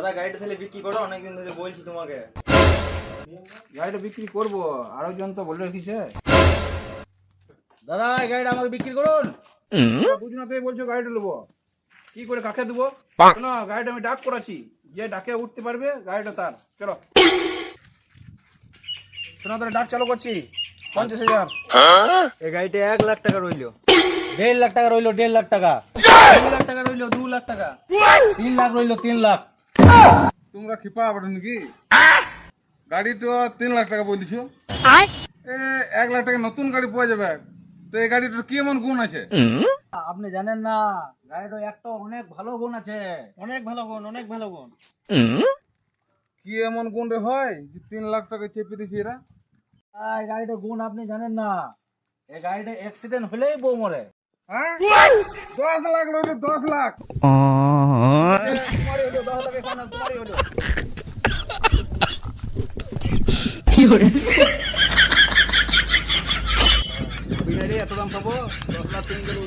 দাদা গাড়িটা তাহলে বিক্রি করো অনেকদিন ধরে বলছি তোমাকে। গাড়িটা বিক্রি করব আরও জন তো বলে রেখেছে। দাদা এই গাড়িটা আমাকে বিক্রি করুন। বুঝ না তুই বলছো গাড়িটা নেব। কি করে কাকে দেবো? না গাড়িটা আমি ডাক করাছি যে ডাকে উঠতে পারবে গাড়িটা তার। চলো। শোনা তোরা ডাক চালু করছি। পঞ্চাশ হাজার। এই গাড়িটা এক লাখ টাকা রইল। দেড় লাখ টাকা রইল দেড় লাখ টাকা। দু লাখ টাকা রইল দু লাখ টাকা। তিন লাখ রইল তিন লাখ। তোমরা খিপা বটে নাকি গাড়ি তো তিন লাখ টাকা বলছো। এক লাখ টাকা নতুন গাড়ি পাওয়া যাবে। তো এই গাড়িটার কি এমন গুণ আছে? আপনি জানেন না গাড়িটা একটা অনেক ভালো গুণ আছে। অনেক ভালো গুণ অনেক ভালো গুণ। কি এমন গুণ রে হয় যে তিন লাখ টাকা চেপে দিছি এরা? এই গাড়িটার গুণ আপনি জানেন না। এই গাড়িটা অ্যাক্সিডেন্ট হলেই বউ মরে। দশ লাখ রইল দশ লাখ। এত দাম পাবো? দশ লাখ তিন গেল